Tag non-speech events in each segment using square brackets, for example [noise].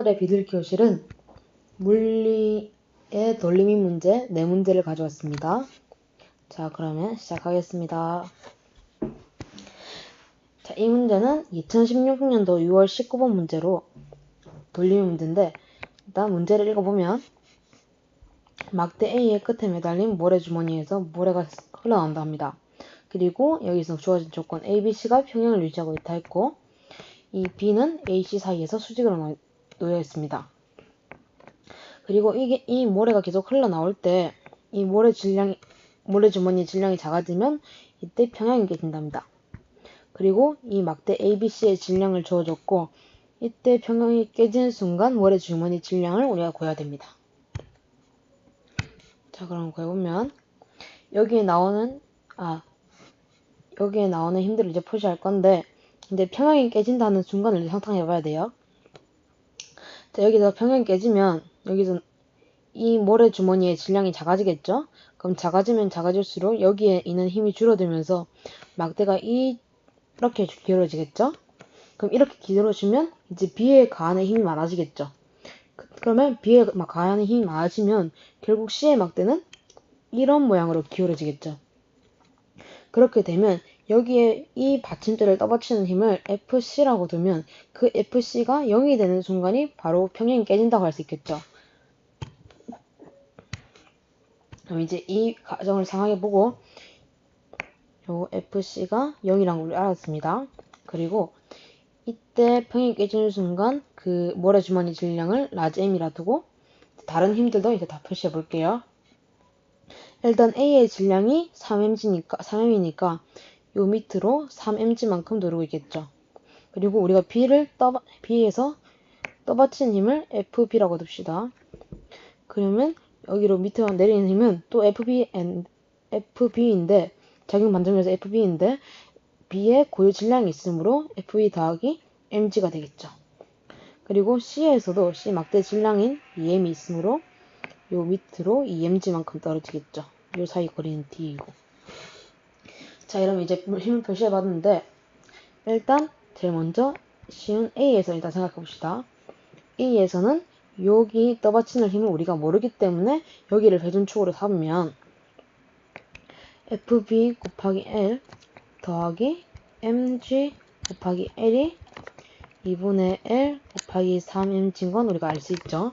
오늘의 비둘 교실은 물리의 돌림이 문제 네 문제를 가져왔습니다. 자, 그러면 시작하겠습니다. 자, 이 문제는 2016년도 6월 19번 문제로 돌림이 문제인데 일단 문제를 읽어보면 막대 A의 끝에 매달린 모래주머니에서 모래가 흘러나온다 합니다. 그리고 여기서 주어진 조건 A, B, C가 평행을 유지하고 있다 했고 이 B는 A, C 사이에서 수직으로 놓여 있습니다. 그리고 이게 이 모래가 계속 흘러나올 때 이 모래 질량이 모래 주머니 질량이 작아지면 이때 평양이 깨진답니다. 그리고 이 막대 ABC의 질량을 주어줬고 이때 평형이 깨지는 순간 모래 주머니 질량을 우리가 구해야 됩니다. 자 그럼 구해보면 여기에 나오는 아 여기에 나오는 힘들을 이제 표시할 건데 이제 평형이 깨진다는 순간을 상상해 봐야 돼요. 자 여기서 평형이 깨지면 여기서 이 모래 주머니의 질량이 작아지겠죠? 그럼 작아지면 작아질수록 여기에 있는 힘이 줄어들면서 막대가 이렇게 길어지겠죠? 그럼 이렇게 길어지면 이제 B에 가하는 힘이 많아지겠죠? 그, 그러면 B에 가하는 힘이 많아지면 결국 C의 막대는 이런 모양으로 기울어지겠죠? 그렇게 되면 여기에 이 받침대를 떠받치는 힘을 FC라고 두면 그 FC가 0이 되는 순간이 바로 평형이 깨진다고 할 수 있겠죠? 그럼 이제 이 과정을 상하게 보고 요 FC가 0이라는 걸 알았습니다. 그리고 이때 평이 깨지는 순간 그 모래주머니 질량을 라지 M이라 두고 다른 힘들도 이제 다 표시해 볼게요. 일단 A의 질량이 3mg니까 3m이니까 요 밑으로 3mg만큼 누르고 있겠죠. 그리고 우리가 B를 떠 B에서 떠받친 힘을 FB라고 둡시다. 그러면 여기로 밑으로 내리는 힘은 또 FB, FB인데 작용 반전면서 FB인데 B의 고유 질량이 있으므로 FB 더하기 mg가 되겠죠. 그리고 C에서도 C 막대 질량인 EM이 있으므로 요 밑으로 EMG만큼 떨어지겠죠. 요 사이 거리는 D이고. 자, 이러면 이제 힘을 표시해 봤는데 일단 제일 먼저 쉬운 A에서 일단 생각해 봅시다. A에서는 여기 떠받치는 힘을 우리가 모르기 때문에 여기를 회전축으로 삼으면 FB 곱하기 L 더하기 MG 곱하기 L이 2분의 L 곱하기 3mg인 건 우리가 알 수 있죠.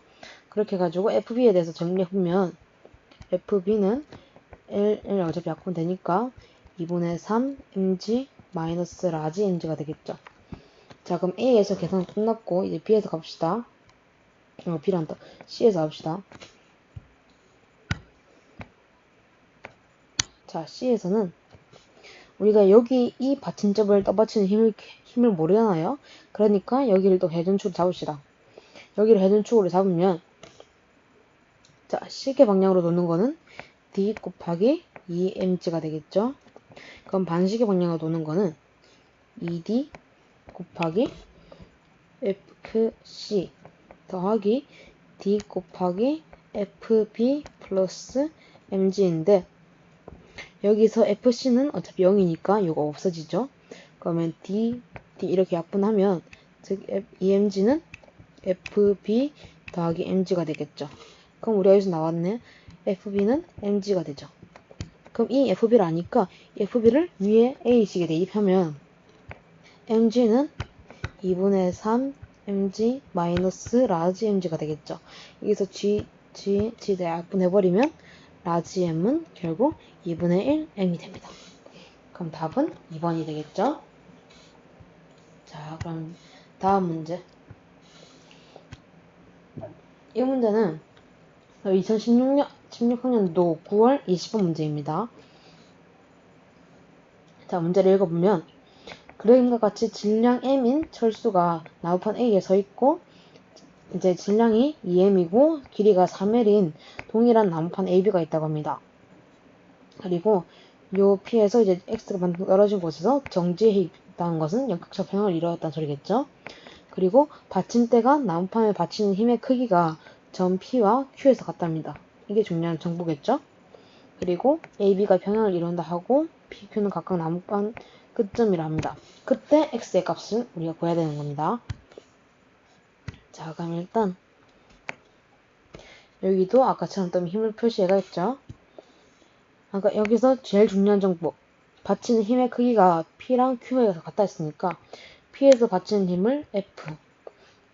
그렇게 해가지고 FB에 대해서 정리해보면 FB는 L, L 어차피 약분 되니까 2분의 3mg 마이너스 라지 mg가 되겠죠. 자 그럼 A에서 계산 끝났고 이제 B에서 갑시다. 어, B란다. C에서 갑시다. 자 C에서는 우리가 여기 이 받침접을 떠받치는 힘을, 힘을 모르잖아요. 그러니까 여기를 또 회전축으로 잡읍시다. 여기를 회전축으로 잡으면 자 시계 방향으로 놓는 거는 D 곱하기 2mg가 되겠죠. 그럼 반시계 방향으로 도는 거는 2D 곱하기 FC 더하기 D 곱하기 FB 플러스 mg인데 여기서 FC는 어차피 0이니까 이거 없어지죠. 그러면 D, D 이렇게 약분하면 즉 EMG는 FB 더하기 MG가 되겠죠. 그럼 우리가 여기서 나왔네. FB는 MG가 되죠. 그럼 이 FB를 아니까 FB를 위에 A식에 대입하면 MG는 2분의 3 MG 마이너스 라지 MG가 되겠죠. 여기서 G, G, G 대약분해버리면 라지 M은 결국 2분의 1 M이 됩니다. 그럼 답은 2번이 되겠죠? 자, 그럼 다음 문제. 이 문제는 2016년 16학년도 9월 20번 문제입니다. 자, 문제를 읽어보면 그림과 같이 질량 m인 철수가 나우판 A에 서 있고 이제 질량이 2m이고 길이가 3l인 동일한 나무판 AB가 있다고 합니다. 그리고 요 P에서 이제 X가 떨어진 곳에서 정지해 있다는 것은 역학적 평형을 이루었다는 소리겠죠. 그리고 받침대가 나무판에 받치는 힘의 크기가 점 P와 Q에서 같답니다. 이게 중요한 정보겠죠. 그리고 AB가 평형을 이룬다 하고 PQ는 각각 나무판 끝점이라 합니다. 그때 X의 값을 우리가 구해야 되는 겁니다. 자, 그럼 일단 여기도 아까처럼 또 힘을 표시해가겠죠. 아까 여기서 제일 중요한 정보. 받치는 힘의 크기가 P랑 Q에서 같다 했으니까 P에서 받치는 힘을 F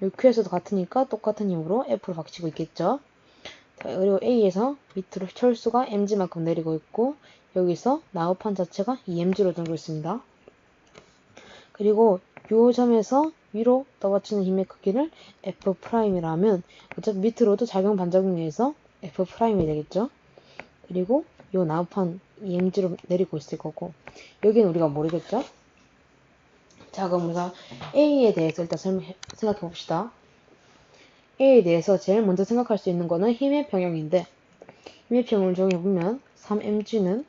여기 Q에서도 같으니까 똑같은 힘으로 F로 받치고 있겠죠. 자, 그리고 A에서 밑으로 철수가 mg만큼 내리고 있고 여기서 나우판 자체가 2mg로 들고 있습니다. 그리고 요 점에서 위로 떠받치는 힘의 크기를 F'이라면 어차피 밑으로도 작용 반작용에 의해서 F'이 되겠죠. 그리고 요 나우판 EMG로 내리고 있을 거고 여기는 우리가 모르겠죠. 자 그럼 우리가 A에 대해서 일단 설명, 생각해 봅시다. A에 대해서 제일 먼저 생각할 수 있는 거는 힘의 평형인데 힘의 평형을 정해보면 3mg는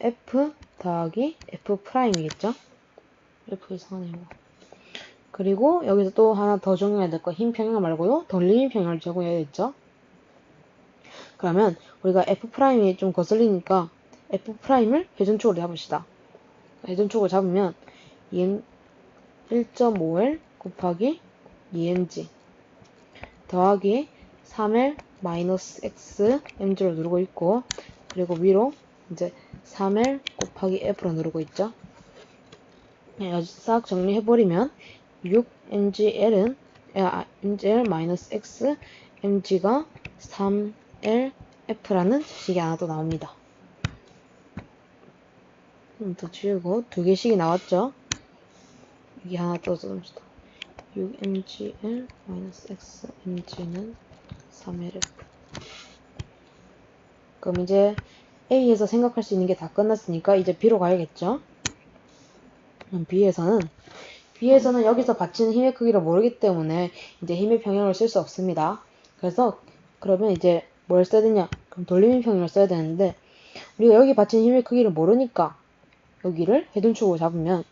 F 더하기 F'이겠죠. F 이상하네요. 그리고 여기서 또 하나 더 적용해야 될 거 힘 평형 말고요. 돌림 평형을 적용해야겠죠. 그러면 우리가 F'이 좀 거슬리니까 F'을 회전축으로 잡읍시다. 회전축을 잡으면 1.5L 곱하기 2mg 더하기 3L 마이너스 X mg로 누르고 있고 그리고 위로 이제 3L 곱하기 F로 누르고 있죠. 네, 싹 정리해버리면 6mgl은 아, mgl 마이너스 x mg가 3l f라는 식이 하나 더 나옵니다. 더 지우고 두 개씩이 나왔죠? 여기 하나 더 써줍시다. 6mgl 마이너스 x mg는 3lf 그럼 이제 A에서 생각할 수 있는 게 다 끝났으니까 이제 B로 가야겠죠? 그럼 B에서는 B에서는 여기서 받치는 힘의 크기를 모르기 때문에 이제 힘의 평형을 쓸 수 없습니다. 그래서 그러면 이제 뭘 써야 되냐? 그럼 돌림의 평형을 써야 되는데 우리가 여기 받치는 힘의 크기를 모르니까 여기를 해둔축으로 잡으면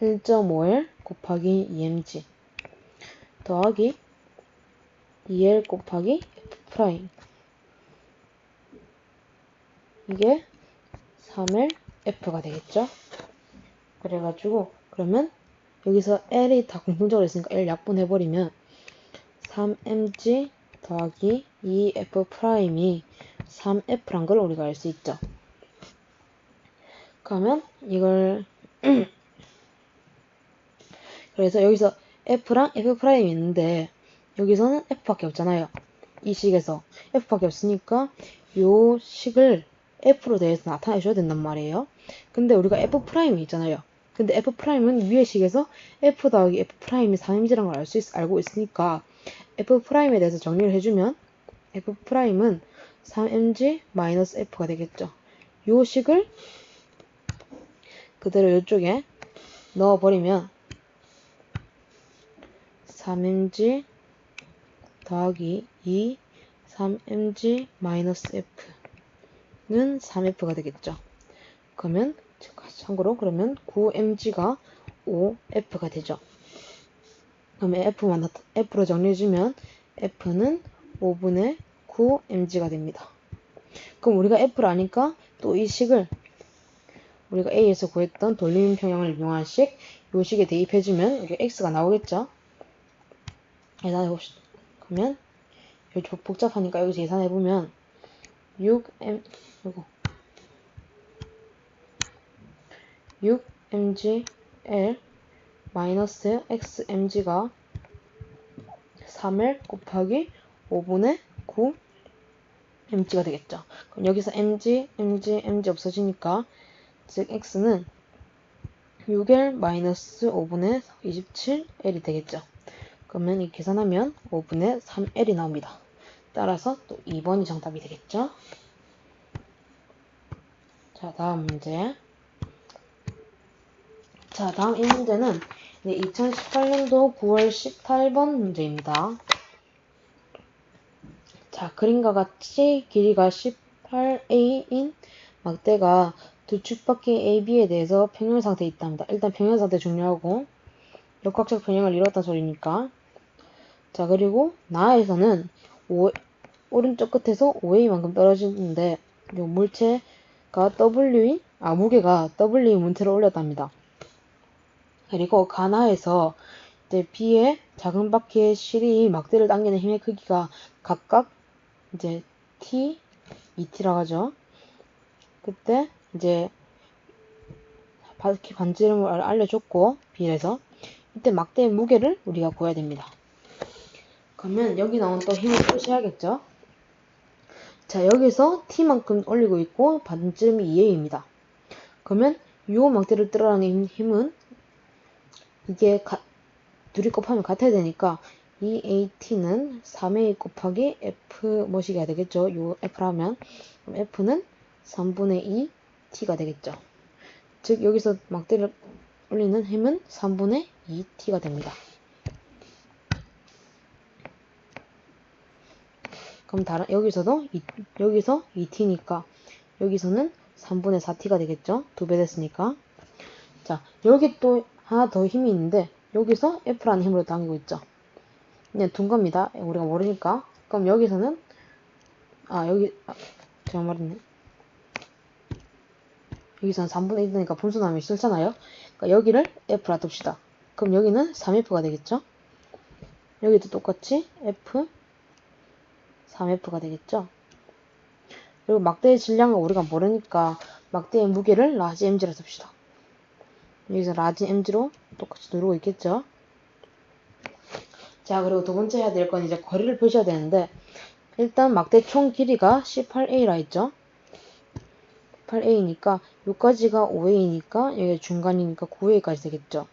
1.5L 곱하기 2mg 더하기 2L 곱하기 F' 이게 3L F가 되겠죠? 그래가지고 그러면 여기서 L이 다 공통적으로 있으니까 L 약분해버리면 3mg 더하기 2f'이 3f란 걸 우리가 알 수 있죠. 그러면 이걸 [clears throat] 그래서 여기서 f랑 f'이 있는데 여기서는 f밖에 없잖아요. 이 식에서 f밖에 없으니까 요 식을 f로 대해서 나타내 줘야 된단 말이에요. 근데 우리가 f'이 있잖아요. 근데 f'은 위의 식에서 f 더하기 f'이 3mg라는 걸알수 알고 있으니까 f'에 대해서 정리를 해주면 f'은 3mg-f가 되겠죠. 요 식을 그대로 이쪽에 넣어버리면 3mg 더하기 2 3mg-f는 3f가 되겠죠. 그러면 참고로 그러면 9mg가 5f가 되죠. 그러면 f만 f로 정리해주면 f는 5분의 9mg가 됩니다. 그럼 우리가 f를 아니까 또 이 식을 우리가 A에서 구했던 돌림 평형을 이용한 식, 요 식에 대입해주면 이게 x가 나오겠죠? 계산해 봅시다. 그러면 여기 복잡하니까 여기서 계산해 보면 6m, 이거 6mgl 마이너스 xmg가 3l 곱하기 5분의 9 mg가 되겠죠. 그럼 여기서 mg, mg, mg 없어지니까 즉 x는 6l 마이너스 5분의 27l이 되겠죠. 그러면 이 계산하면 5분의 3l이 나옵니다. 따라서 또 2번이 정답이 되겠죠. 자, 다음 문제. 자, 다음 이 문제는 2018년도 9월 18번 문제입니다. 자, 그림과 같이 길이가 18a인 막대가 두 축밖에 AB에 대해서 평형 상태에 있답니다. 일단 평형 상태 중요하고 역학적 평형을 이뤘다 소리니까 자 그리고 나에서는 오, 오른쪽 끝에서 5a만큼 떨어지는데 요 물체가 W인 아 무게가 W인 문체를 올렸답니다. 그리고 가나에서 이제 B의 작은 바퀴의 실이 막대를 당기는 힘의 크기가 각각 이제 T, 2T라고 하죠. 그때 이제 바퀴 반지름을 알려줬고 B에서 이때 막대의 무게를 우리가 구해야 됩니다. 그러면 여기 나온 또 힘을 푸셔야겠죠. 자 여기서 T만큼 올리고 있고 반지름이 2A입니다. 그러면 요 막대를 뜰어라는 힘은 이게 가, 둘이 곱하면 같아야 되니까 이 AT는 3A 곱하기 F 뭐시기가 되겠죠. 요 F라면 그럼 F는 3분의 2 T가 되겠죠. 즉 여기서 막대를 올리는 힘은 3분의 2T가 됩니다. 그럼 다른 여기서도 이, 여기서 2T니까 여기서는 3분의 4T가 되겠죠. 두 배 됐으니까. 자, 여기 또 하나 더 힘이 있는데 여기서 F라는 힘으로 당기고 있죠. 그냥 둔 겁니다. 우리가 모르니까. 그럼 여기서는 아 여기 아, 제가 말했네. 여기서는 3분의 1이니까 분수나면 싫잖아요. 그러니까 여기를 F라 둡시다. 그럼 여기는 3F가 되겠죠? 여기도 똑같이 F 3F가 되겠죠? 그리고 막대의 질량을 우리가 모르니까 막대의 무게를 라지 mg라 씁시다. 여기서 라지 mg로 똑같이 누르고 있겠죠? 자, 그리고 두 번째 해야 될 건 이제 거리를 표시해야 되는데 일단 막대 총 길이가 18a라 했죠? 18a니까 여기까지가 5a니까 여기 중간이니까 9a까지 되겠죠?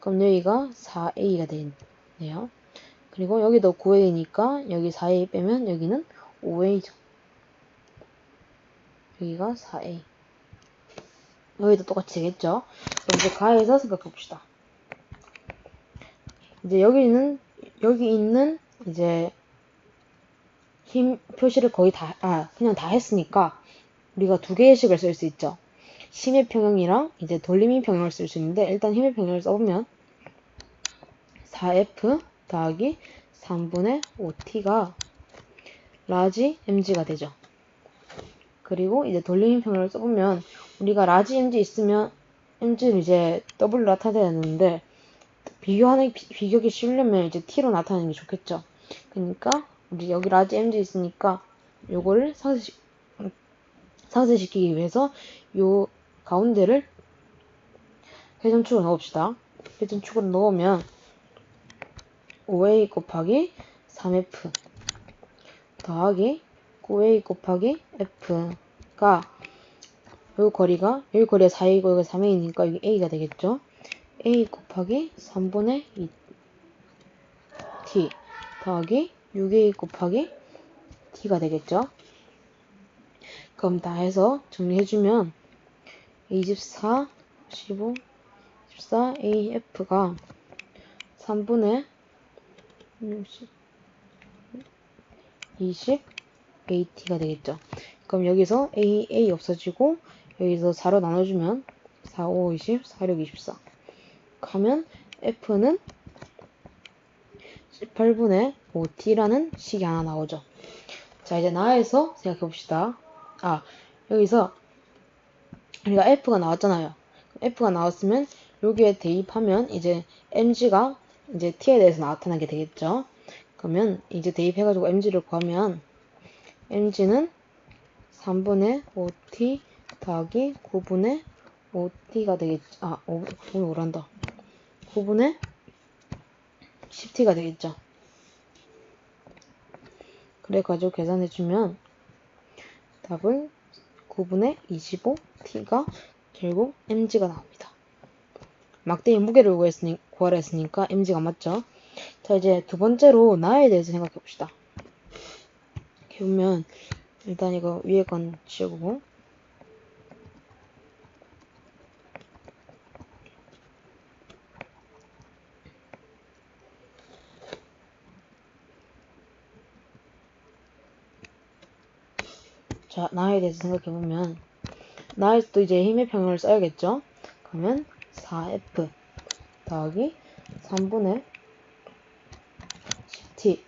그럼 여기가 4a가 되겠네요. 그리고 여기도 9a니까 여기 4a 빼면 여기는 5a죠. 여기가 4a. 여기도 똑같이 되겠죠? 그럼 이제 가해서 생각해 봅시다. 이제 여기는 여기 있는 이제 힘 표시를 거의 다, 아, 그냥 다 했으니까 우리가 두 개의 식을 쓸 수 있죠. 힘의 평형이랑 이제 돌림의 평형을 쓸 수 있는데 일단 힘의 평형을 써보면 4F 더하기 3분의 5T가 라지 mg가 되죠. 그리고 이제 돌림의 평형을 써보면 우리가 라지 mg 있으면 mg를 이제 W로 나타내야 되는데 비교하는 비교하기 쉬우려면 이제 t로 나타내는 게 좋겠죠. 그러니까 우리 여기 라지 mg 있으니까 요거를 상쇄시, 상쇄시키기 위해서 요 가운데를 회전축으로 넣읍시다. 회전축으로 넣으면 5a 곱하기 3f 더하기 9a 곱하기 f가 요 거리가 여기 거리가 4a고 여기 3a니까 여기 a가 되겠죠. a 곱하기 3분의 2t 더하기 6a 곱하기 t가 되겠죠. 그럼 다 해서 정리해주면 24, 15, 14af가 3분의 60, 20 AT가 되겠죠. 그럼 여기서 A, A 없어지고 여기서 4로 나눠주면 4, 5, 20, 4, 6, 24 하면 F는 18분의 5T라는 식이 하나 나오죠. 자, 이제 나에서 생각해 봅시다. 아, 여기서 우리가 F가 나왔잖아요. F가 나왔으면 여기에 대입하면 이제 MG가 이제 T에 대해서 나타나게 되겠죠. 그러면 이제 대입해가지고 MG를 구하면 MG는 3분의 5T 더하기 9분의 5T가 되겠죠. 아, 5, 오늘 오란다. 9분의 10T가 되겠죠. 그래가지고 계산해주면 답은 9분의 25T가 결국 MG가 나옵니다. 막대의 무게를 구했으니, 구하라 했으니까 MG가 맞죠? 자, 이제 두 번째로 나에 대해서 생각해 봅시다. 이렇게 보면, 일단 이거 위에 건 지우고, 자, 나에 대해서 생각해 보면, 나에서도 이제 힘의 평형을 써야겠죠? 그러면 4F 더하기 3분의 10T.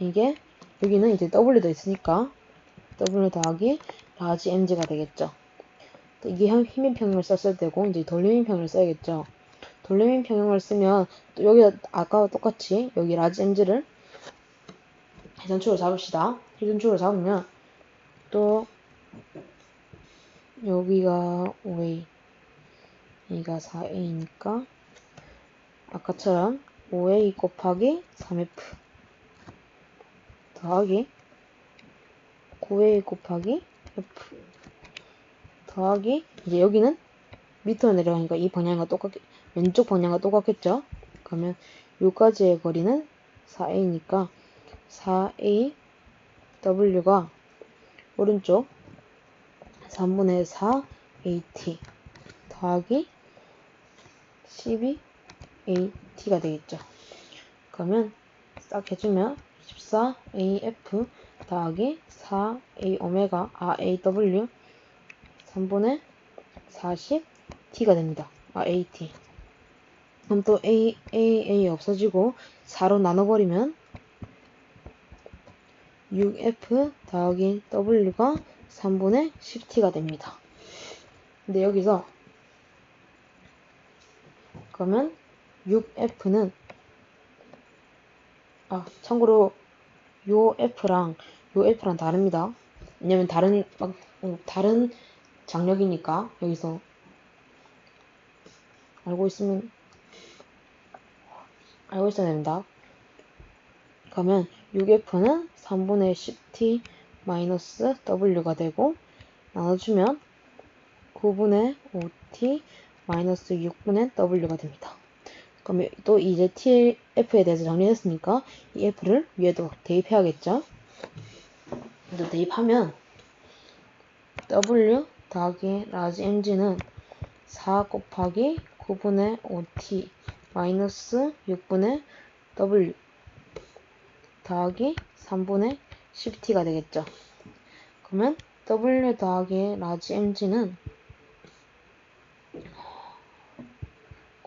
이게, 여기는 이제 W도 있으니까, W 더하기 라지 MG가 되겠죠. 이게 힘의 평형을 썼을 때고, 이제 돌림의 평형을 써야겠죠. 돌레미 평형을 쓰면 또 여기다 아까와 똑같이 여기 라지 mg를 회전축으로 잡읍시다. 회전축으로 잡으면 또 여기가 5a 여기가 4a니까 아까처럼 5a 곱하기 3f 더하기 9a 곱하기 f 더하기 이제 여기는 밑으로 내려가니까 이 방향과 똑같게 왼쪽 방향과 똑같겠죠? 그러면 요까지의 거리는 4a니까 4a w가 오른쪽 3분의 4 at 더하기 12at가 되겠죠. 그러면 싹 해주면 14af 더하기 4a 오메가 아 aw 3분의 40t가 됩니다. 아 at 그럼 또 a a a 없어지고 4로 나눠버리면 6f 더하기 w가 3분의 10t가 됩니다. 근데 여기서 그러면 6f는 아 참고로 요 f랑 요 f랑 다릅니다. 왜냐면 다른 막 어, 다른 장력이니까 여기서 알고 있으면 알고 있어야 됩니다. 그러면 6f는 3분의 10t 마이너스 w가 되고 나눠주면 9분의 5t 마이너스 6분의 w가 됩니다. 그럼 또 이제 tf에 대해서 정리했으니까 이 f를 위에도 대입해야겠죠? 또 대입하면 w 더하기 라지 mg는 4 곱하기 9분의 5t 마이너스 6분의 w 더하기 3분의 10t가 되겠죠. 그러면 w 더하기 라지 mg는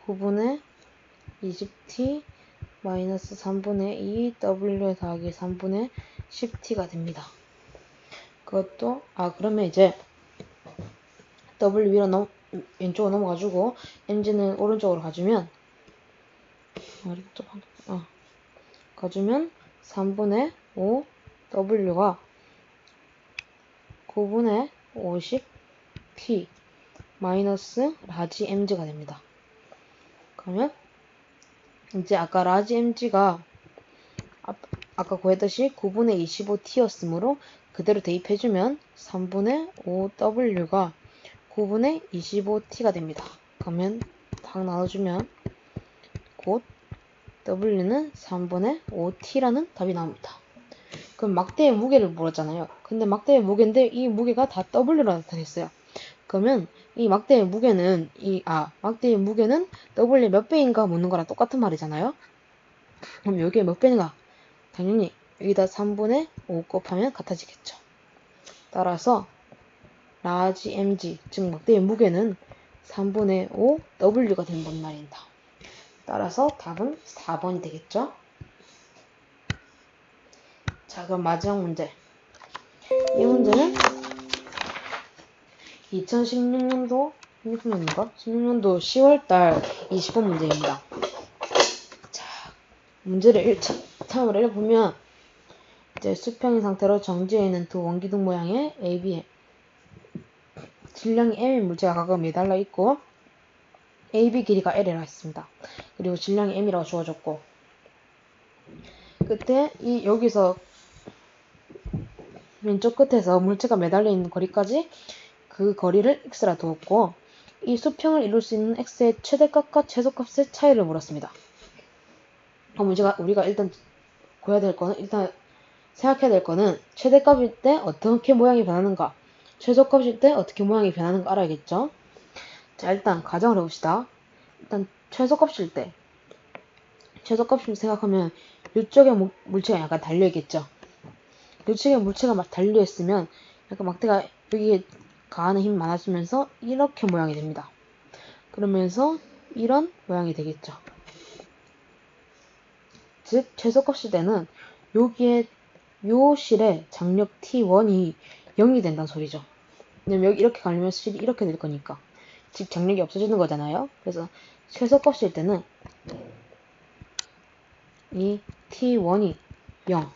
9분의 20t 마이너스 3분의 2 w 더하기 3분의 10t가 됩니다. 그것도 아 그러면 이제 w 위로 넘 왼쪽으로 넘어가지고 mg는 오른쪽으로 가주면 어, 가주면 3분의 5 w가 9분의 50t 마이너스 라지 mg가 됩니다. 그러면 이제 아까 라지 mg가 아, 아까 구했듯이 9분의 25t였으므로 그대로 대입해주면 3분의 5w가 9분의 25t가 됩니다. 그러면 딱 나눠주면 곧 w는 3분의 5t라는 답이 나옵니다. 그럼 막대의 무게를 물었잖아요. 근데 막대의 무게인데 이 무게가 다 w로 나타냈어요. 그러면 이 막대의 무게는 이 아 막대의 무게는 w의 몇 배인가 묻는 거랑 똑같은 말이잖아요. 그럼 여기에 몇 배인가? 당연히 여기다 3분의 5 곱하면 같아지겠죠. 따라서 라지 mg 즉 막대의 무게는 3분의 5 w가 된단 말입니다. 따라서 답은 4번이 되겠죠. 자 그럼 마지막 문제 이 문제는 2016년도 16년인가? 16년도 10월달 20번 문제입니다. 자 문제를 1차 처음으로 읽어보면 이제 수평인 상태로 정지해 있는 두 원기둥 모양의 A, B 질량이 M인 물체가 각각 매달려 있고 AB 길이가 L이라 했습니다. 그리고 질량이 M이라고 주어졌고 끝에 이 여기서 왼쪽 끝에서 물체가 매달려 있는 거리까지 그 거리를 x라 두었고 이 수평을 이룰 수 있는 x의 최대값과 최소값의 차이를 물었습니다. 그럼 우리가, 우리가 일단 구해야 될 거는 일단 생각해야 될 거는 최대값일 때 어떻게 모양이 변하는가 최소값일 때 어떻게 모양이 변하는가 알아야겠죠? 자 일단 가정을 해봅시다. 일단 최소값일 때 최소값을 생각하면 이쪽에 물체가 약간 달려있겠죠? 이쪽에 물체가 막 달려있으면 약간 막대가 여기에 가하는 힘이 많아지면서 이렇게 모양이 됩니다. 그러면서 이런 모양이 되겠죠. 즉 최소값일 때는 여기에 요 실의 장력 T1이 0이 된다는 소리죠. 왜냐면 여기 이렇게 가려면 실이 이렇게 될 거니까. 즉 장력이 없어지는 거잖아요. 그래서 최소값일 때는 이 t1이 0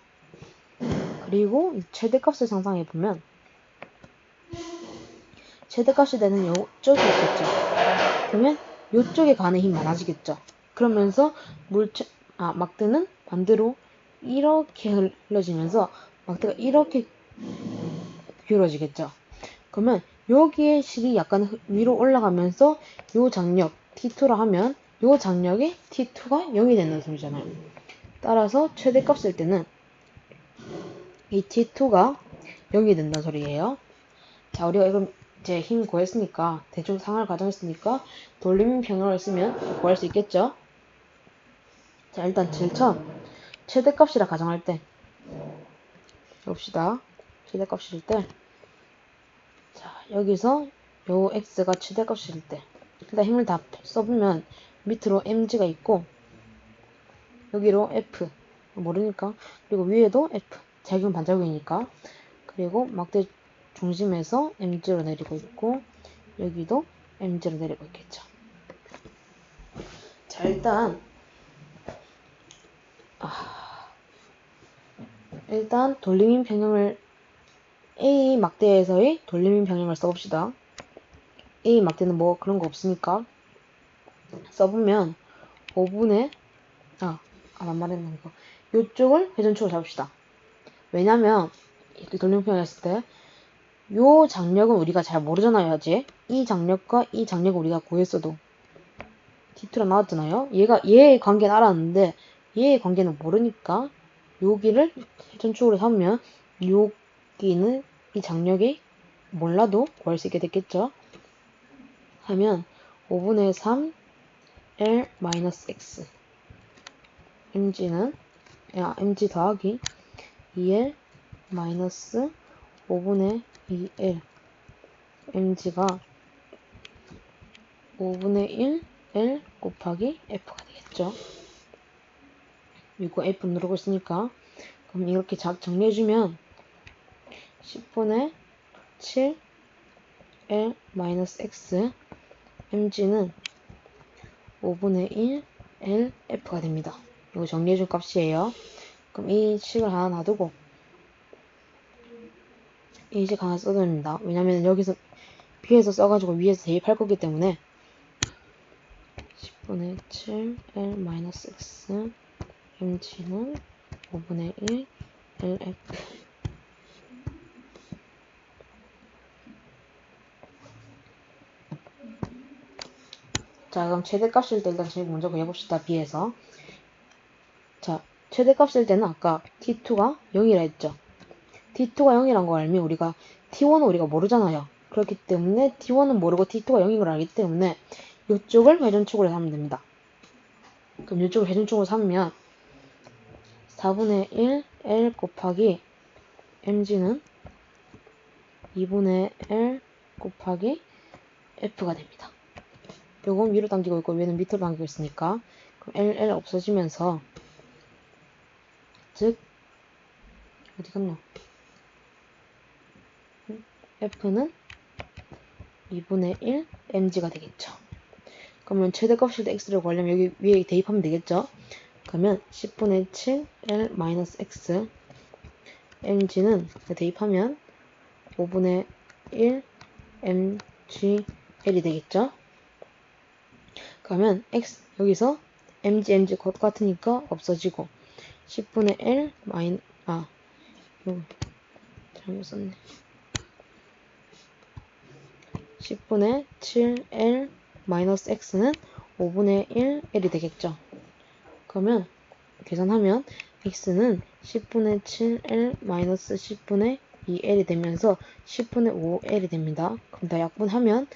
그리고 최대값을 상상해 보면 최대값이 되는 요쪽이 있겠죠. 그러면 요쪽에 가는 힘 많아지겠죠. 그러면서 물체 아 막대는 반대로 이렇게 흘러지면서 막대가 이렇게 기울어지겠죠. 그러면 여기에 실이 약간 위로 올라가면서 요 장력 T2라 하면 요 장력이 T2가 0이 된다는 소리잖아요. 따라서 최대값일 때는 이 T2가 0이 된다는 소리예요. 자, 우리가 이건 이제 힘 구했으니까 대충 상할 가정했으니까 돌림 평형을 쓰면 구할 수 있겠죠? 자, 일단 제일 처음 최대값이라 가정할 때. 봅시다. 최대값일 때. 자, 여기서 요 x가 최대값일 때. 일단 힘을 다 써보면 밑으로 mg가 있고 여기로 f. 모르니까. 그리고 위에도 f. 작용 반작용이니까. 그리고 막대 중심에서 mg로 내리고 있고 여기도 mg로 내리고 있겠죠. 자 일단 아, 일단 돌림인 평형을 A 막대에서의 돌림인 평형을 써봅시다. A 막대는 뭐 그런 거 없으니까 써보면 5분의 아, 아 말했는 거 요쪽을 회전축으로 잡읍시다. 왜냐면 이렇게 평형 했을 때 요 장력은 우리가 잘 모르잖아요 아직. 이 장력과 이 장력을 우리가 구했어도. T2라 나왔잖아요. 얘가 얘의 관계는 알았는데 얘의 관계는 모르니까 여기를 회전축으로 삼으면 여기는 이 장력이 몰라도 구할 수 있게 됐겠죠? 하면 5분의 3 L-X mg는 야, mg 더하기 2L 마이너스 5분의 2L mg가 5분의 1 L 곱하기 F가 되겠죠. 이거 F 누르고 있으니까 그럼 이렇게 정리해주면 10분의 7 L 마이너스 X mg는 5분의 1 L F가 됩니다. 이거 정리해준 값이에요. 그럼 이 식을 하나 놔두고 이식 하나 써도 됩니다. 왜냐면 여기서 B에서 써가지고 위에서 대입할 거기 때문에. 10분의 7 L-X mg는 5분의 1 LF 자 그럼 최대값일 때 일단 제일 먼저 구해봅시다 B에서. 자 최대값일 때는 아까 T2가 0이라 했죠 T2가 0이란 걸 알면 우리가 T1은 우리가 모르잖아요. 그렇기 때문에 T1은 모르고 T2가 0인 걸 알기 때문에 이쪽을 회전축으로 삼으면 됩니다. 그럼 이쪽을 회전축으로 삼으면 4분의 1 L 곱하기 mg는 2분의 L 곱하기 F가 됩니다. 요건 위로 당기고 있고 위는 밑으로 당기고 있으니까 그럼 L, L 없어지면서 즉 어디 갔노? F는 2분의 1 mg가 되겠죠. 그러면 최대값일 때 x를 구하려면 여기 위에 대입하면 되겠죠. 그러면 10분의 7 l-x mg는 대입하면 5분의 1 mgl이 되겠죠. 그러면 x 여기서 mg mg 같으니까 없어지고 10분의 l 마인 아 이거 잘못 썼네. 10분의 7L 마이너스 X는 5분의 1L이 되겠죠. 그러면 계산하면 X는 10분의 7L 마이너스 10분의 2L이 되면서 10분의 5L이 됩니다. 그럼 다 약분하면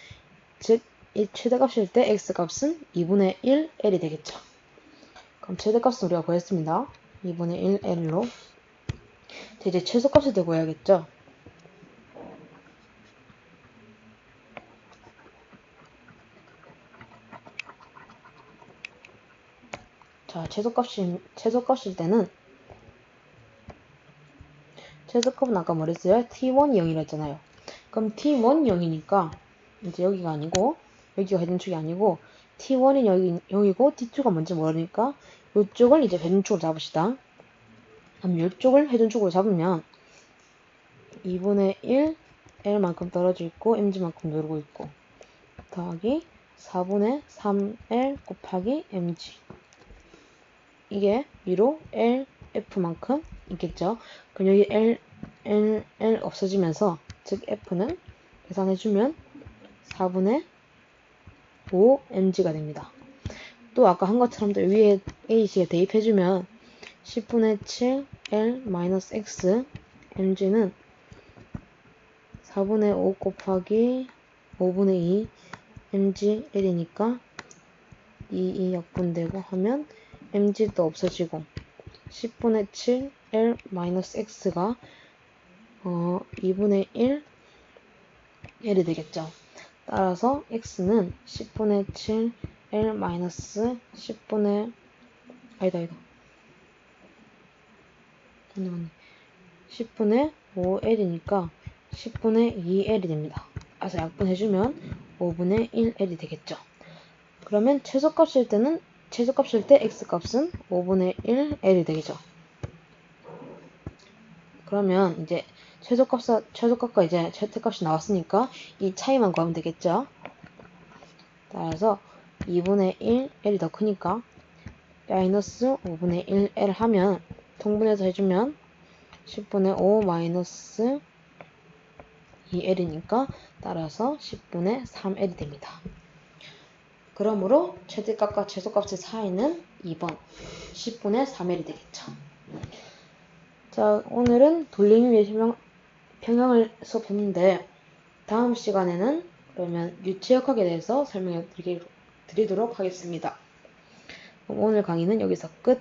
즉 이 최대값일 때 X값은 2분의 1L이 되겠죠. 그럼 최대값은 우리가 구했습니다. 2분의 1L로 이제 최소값을 대구해야겠죠. 자, 최소값이, 최소값일 때는 최소값은 아까 뭐랬어요? t1 0이라 했잖아요. 그럼 t1 0이니까 이제 여기가 아니고 여기가 회전축이 아니고 t1이 여기 0이고 t2가 뭔지 모르니까 이쪽을 이제 회전축으로 잡읍시다. 그럼 이쪽을 회전축으로 잡으면 2분의 1 L만큼 떨어져 있고 mg만큼 누르고 있고 더하기 4분의 3L 곱하기 mg 이게 위로 L, F만큼 있겠죠. 그럼 여기 L, L, L 없어지면서 즉 F는 계산해주면 4분의 5 mg가 됩니다. 또 아까 한 것처럼 또 위에 A식에 대입해주면 10분의 7 L 마이너스 X mg는 4분의 5 곱하기 5분의 2 mg L이니까 2, 2 약분되고 하면 mg도 없어지고 10분의 7 L 마이너스 X가 어, 2분의 1 L이 되겠죠. 따라서 X는 10분의 7 L 마이너스 10분의 아니다 아니다 맞네 맞네 10분의 5L이니까 10분의 2L이 됩니다. 그래서 약분해주면 5분의 1L이 되겠죠. 그러면 최소값일 때는 최소값일 때 x값은 5분의 1L이 되겠죠. 그러면 이제 최소값 최소값과 이제 최대값이 나왔으니까 이 차이만 구하면 되겠죠. 따라서 2분의 1L이 더 크니까 마이너스 5분의 1L 하면 통분해서 해주면 10분의 5 마이너스 2L이니까 따라서 10분의 3L이 됩니다. 그러므로 최대값과 최소값의 사이는 2번 10분의 3L이 되겠죠. 자, 오늘은 위해 평형, 평형을 수업했는데 다음 시간에는 그러면 유체역학에 대해서 설명해 드리도록 하겠습니다. 오늘 강의는 여기서 끝.